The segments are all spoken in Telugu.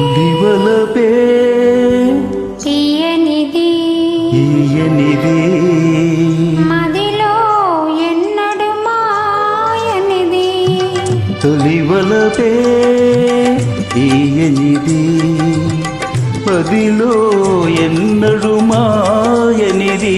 పులివలపే తీయనిది ఈయనిది మదిలో ఎన్నడు మాయనిది? తొలివలపే తీయనిది. మదిలో ఎన్నడు మాయనిది?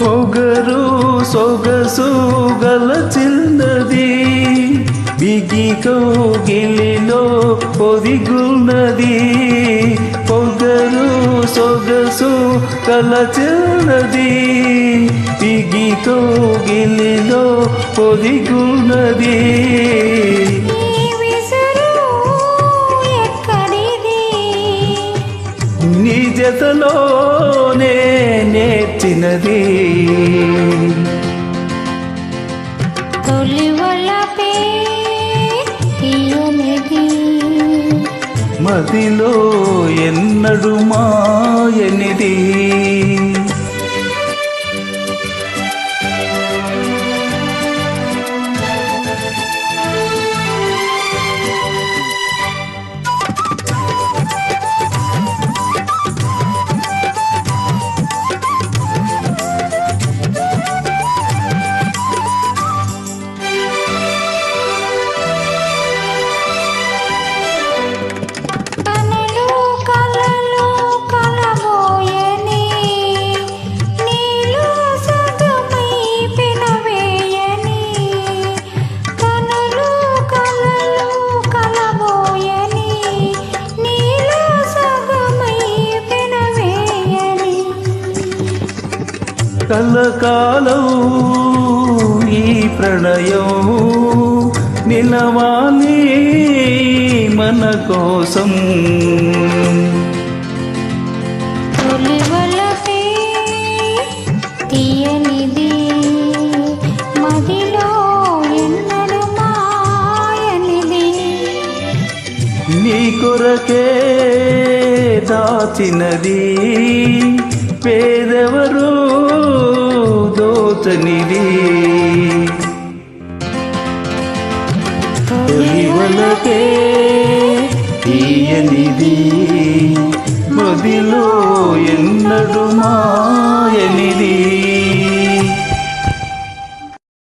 పొగరు సొగసు గల చిన్నది బిగి కౌగిలిలో పొదిగున్నది. పొగరు సొగసు గల చిన్నది బిగి కౌగిలిలో పొదిగున్నది. నీ జతలోనే నేర్చినది. మదిలో ఎన్నడు మాయనిది. కలకాలం ఈ ప్రణయం నిలవాలి మన కోసం. నీ కొరకే దాచినది పేదెవరు దోచనిది తొలివలకే తీయనిది మదిలో ఎన్నడు మాయనిది